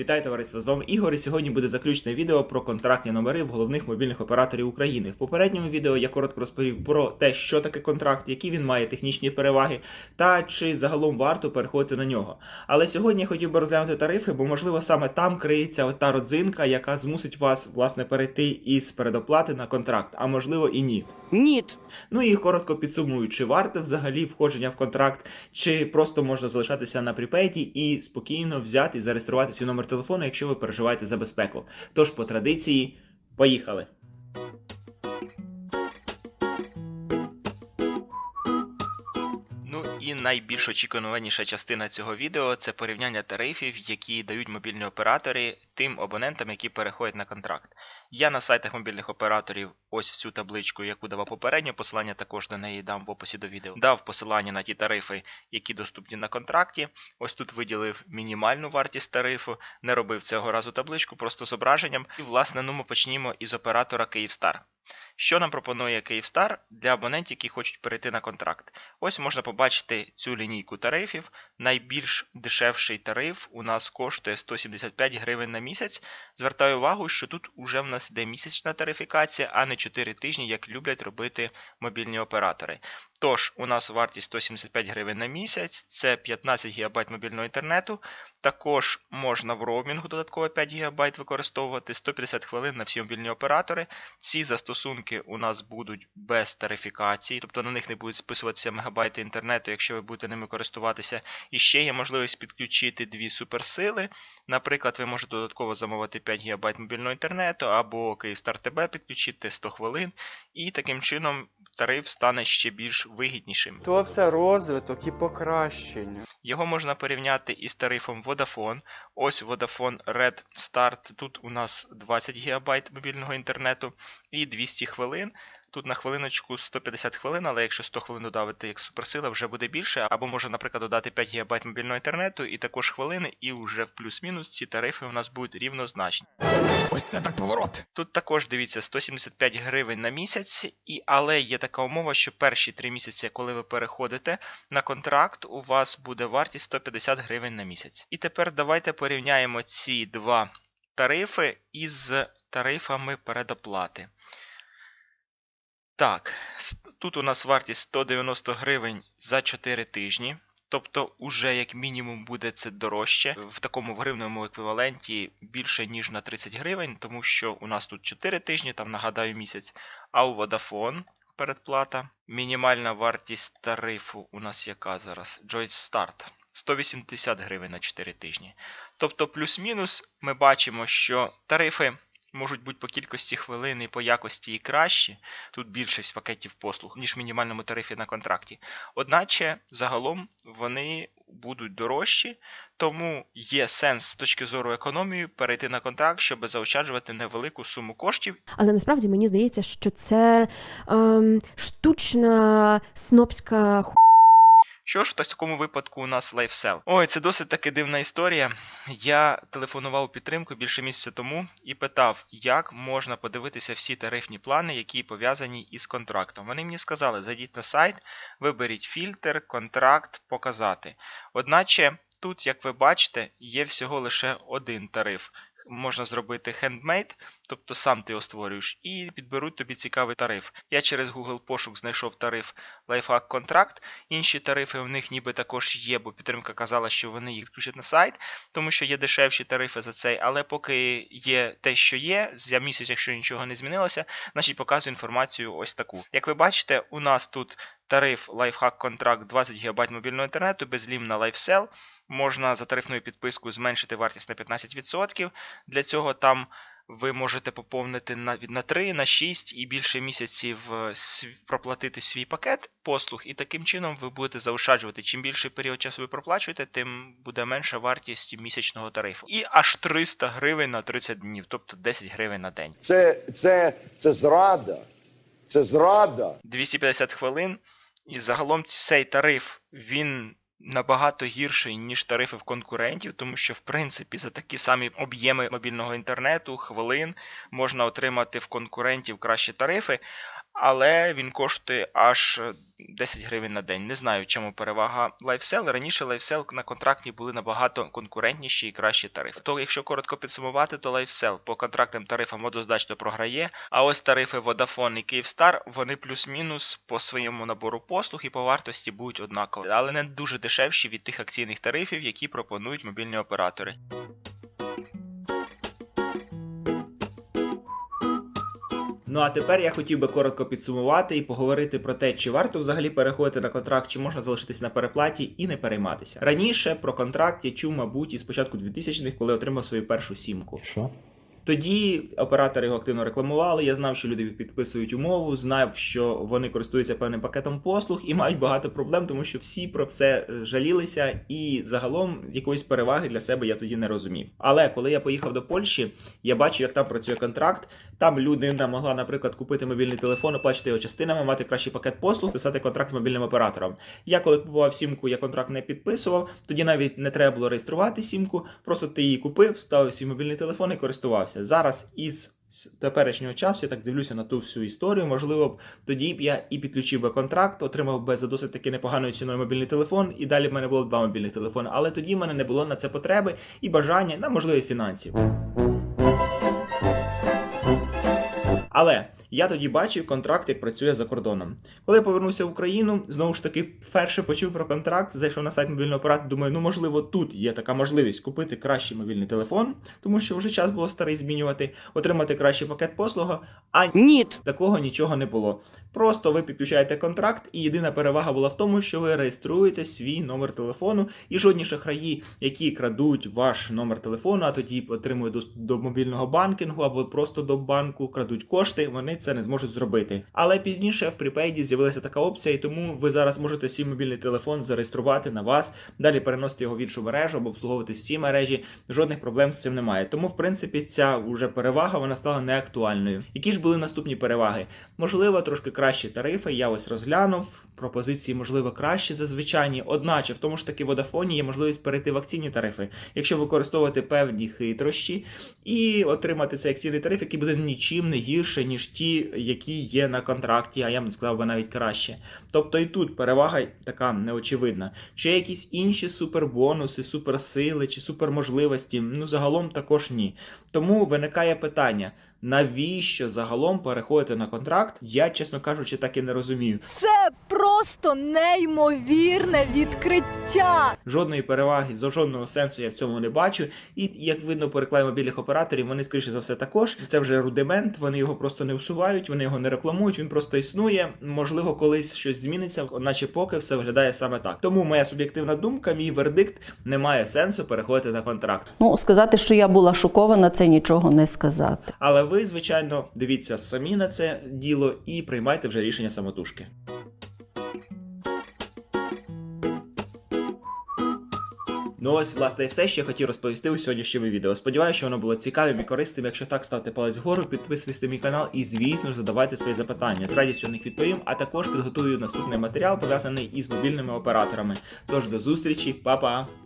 Вітаю товариство! З вами Ігор. І сьогодні буде заключне відео про контрактні номери в головних мобільних операторів України. В попередньому відео я коротко розповів про те, що таке контракт, які він має технічні переваги, та чи загалом варто переходити на нього. Але сьогодні я хотів би розглянути тарифи, бо можливо саме там криється та родзинка, яка змусить вас власне перейти із передоплати на контракт, а можливо і ні. Ніт. Ну і коротко підсумую, чи варте взагалі входження в контракт, чи просто можна залишатися на припейді і спокійно взяти і зареєструвати свій номер телефону, якщо ви переживаєте за безпеку. Тож по традиції, поїхали. Ну і найбільш очікуваніша частина цього відео це порівняння тарифів, які дають мобільні оператори тим абонентам, які переходять на контракт. Я на сайтах мобільних операторів ось в цю табличку, яку давав попередньо, посилання також до неї дам в описі до відео. Дав посилання на ті тарифи, які доступні на контракті. Ось тут виділив мінімальну вартість тарифу, не робив цього разу табличку, просто зображенням. І власне ну ми почнімо із оператора Київстар. Що нам пропонує Київстар для абонентів, які хочуть перейти на контракт? Ось можна побачити цю лінійку тарифів. Найбільш дешевший тариф у нас коштує 175 гривень на місяць. Звертаю увагу, що тут уже в нас йде місячна тарифікація, а не 4 тижні, як люблять робити мобільні оператори. Тож, у нас вартість 175 гривень на місяць, це 15 ГБ мобільного інтернету. Також можна в роумінгу додатково 5 ГБ використовувати 150 хвилин на всі мобільні оператори. Ці застосунки у нас будуть без тарифікації, тобто на них не будуть списуватися мегабайти інтернету, якщо ви будете ними користуватися. І ще є можливість підключити дві суперсили. Наприклад, ви можете додатково замовити 5 ГБ мобільного інтернету або Київстар ТБ підключити 100 хвилин, і таким чином тариф стане ще більш вигіднішим. То все розвиток і покращення. Його можна порівняти із тарифом Vodafone. Ось Vodafone Red Start. Тут у нас 20 ГБ мобільного інтернету і 200 хвилин. Тут на хвилиночку 150 хвилин, але якщо 100 хвилин додати як суперсила, вже буде більше. Або можна, наприклад, додати 5 ГБ мобільного інтернету і також хвилини, і вже в плюс-мінус ці тарифи у нас будуть рівнозначні. Ось це так поворот. Тут також дивіться 175 гривень на місяць, і але є така умова, що перші три місяці, коли ви переходите на контракт, у вас буде вартість 150 гривень на місяць. І тепер давайте порівняємо ці два тарифи із тарифами передоплати. Так, тут у нас вартість 190 гривень за 4 тижні. Тобто, уже як мінімум буде це дорожче. В такому гривневому еквіваленті більше, ніж на 30 гривень, тому що у нас тут 4 тижні, там нагадаю місяць, а у Vodafone передплата. Мінімальна вартість тарифу у нас яка зараз? Joy Start. 180 гривень на 4 тижні. Тобто, плюс-мінус, ми бачимо, що тарифи можуть бути по кількості хвилин і по якості і кращі. Тут більшість пакетів послуг, ніж в мінімальному тарифі на контракті. Одначе, загалом вони будуть дорожчі, тому є сенс з точки зору економії перейти на контракт, щоб заощаджувати невелику суму коштів Але насправді мені здається, що це ем, штучна снопська ху... Що ж в такому випадку у нас LifeSell? Ой, це досить таки дивна історія. Я телефонував у підтримку більше місяця тому і питав, як можна подивитися всі тарифні плани, які пов'язані із контрактом. Вони мені сказали, зайдіть на сайт, виберіть фільтр, контракт, показати. Одначе. Тут, як ви бачите, є всього лише один тариф. Можна зробити handmade, тобто сам ти його створюєш, і підберуть тобі цікавий тариф. Я через Google пошук знайшов тариф Lifehack Contract. Інші тарифи в них ніби також є, бо підтримка казала, що вони їх включать на сайт, тому що є дешевші тарифи за цей. Але поки є те, що є, за місяць, якщо нічого не змінилося, значить показую інформацію ось таку. Як ви бачите, у нас тут тариф Lifehack Contract 20 ГБ мобільного інтернету, безлім на LifeSell. Можна за тарифною підпискою зменшити вартість на 15%. Для цього там ви можете поповнити на, на 3, на 6 і більше місяців е, проплатити свій пакет послуг, і таким чином ви будете заощаджувати. Чим більший період часу ви проплачуєте, тим буде менша вартість місячного тарифу. І аж 300 гривень на 30 днів, тобто 10 гривень на день. Це, це, це зрада. Це зрада. 250 хвилин. І загалом цей тариф він набагато гірший, ніж тарифи в конкурентів, тому що, в принципі, за такі самі об'єми мобільного інтернету, хвилин можна отримати в конкурентів кращі тарифи. Але він коштує аж 10 гривень на день. Не знаю, чому перевага LifeSell. Раніше LifeSell на контрактні були набагато конкурентніші і кращі тарифи. То, якщо коротко підсумувати, то LifeSell по контрактним тарифам водозначно програє. А ось тарифи Vodafone і Kyivstar, вони плюс-мінус по своєму набору послуг і по вартості будуть однакові, але не дуже дешевші від тих акційних тарифів, які пропонують мобільні оператори. Ну а тепер я хотів би коротко підсумувати і поговорити про те, чи варто взагалі переходити на контракт, чи можна залишитись на переплаті і не перейматися. Раніше про контракт я чув, мабуть, із початку 2000-х, коли отримав свою першу сімку. Що? Тоді оператори його активно рекламували. Я знав, що люди підписують умову, знав, що вони користуються певним пакетом послуг і мають багато проблем, тому що всі про все е, жалілися, і загалом якоїсь переваги для себе я тоді не розумів. Але коли я поїхав до Польщі, я бачив, як там працює контракт. Там людина могла, наприклад, купити мобільний телефон, оплачувати його частинами, мати кращий пакет послуг, писати контракт з мобільним оператором. Я коли купував сімку, я контракт не підписував. Тоді навіть не треба було реєструвати сімку, просто ти її купив, ставив свій мобільний телефон і користувався. Зараз із з теперішнього часу я так дивлюся на ту всю історію. Можливо, б тоді б я і підключив би контракт, отримав би за досить таки непоганою ціною мобільний телефон, і далі в мене було б два мобільних телефони. Але тоді в мене не було на це потреби і бажання, на можливо, і фінансів. Але я тоді бачив контракт, як працює за кордоном. Коли я повернувся в Україну, знову ж таки, вперше почув про контракт, зайшов на сайт мобільного оператора, думаю, ну можливо, тут є така можливість купити кращий мобільний телефон, тому що вже час було старий змінювати, отримати кращий пакет послуг. А Ні. такого нічого не було. Просто ви підключаєте контракт, і єдина перевага була в тому, що ви реєструєте свій номер телефону, і жодні шахраї, які крадуть ваш номер телефону, а тоді отримують доступ до мобільного банкінгу або просто до банку, крадуть кошти, вони це не зможуть зробити. Але пізніше в припейді з'явилася така опція, і тому ви зараз можете свій мобільний телефон зареєструвати на вас, далі переносити його в іншу мережу або обслуговувати всі мережі. Жодних проблем з цим немає. Тому, в принципі, ця вже перевага вона стала неактуальною. Які ж були наступні переваги? Можливо, трошки кращі тарифи. Я ось розглянув. Пропозиції, можливо, кращі за звичайні. Одначе в тому ж таки Vodafone є можливість перейти в акційні тарифи, якщо використовувати певні хитрощі і отримати цей акційний тариф, який буде нічим не гірше, ніж ті, які є на контракті, а я б не сказав би навіть краще. Тобто і тут перевага така неочевидна. Чи якісь інші супербонуси, суперсили чи суперможливості? Ну загалом також ні. Тому виникає питання. Навіщо загалом переходити на контракт? Я, чесно кажучи, так і не розумію. Це просто неймовірне відкриття. Жодної переваги, за жодного сенсу я в цьому не бачу. І як видно по рекламі мобільних операторів, вони скоріше за все також. Це вже рудимент, вони його просто не усувають, вони його не рекламують. Він просто існує. Можливо, колись щось зміниться, наче поки все виглядає саме так. Тому моя суб'єктивна думка, мій вердикт немає сенсу переходити на контракт. Ну, сказати, що я була шокована, це нічого не сказати. Але ви, звичайно, дивіться самі на це діло і приймайте вже рішення самотужки. Ну ось, власне, і все, що я хотів розповісти у сьогоднішньому відео. Сподіваюся, що воно було цікавим і корисним. Якщо так, ставте палець вгору, підписуйтесь на мій канал і, звісно задавайте свої запитання. З радістю на них відповім, а також підготую наступний матеріал, пов'язаний із мобільними операторами. Тож до зустрічі, па-па!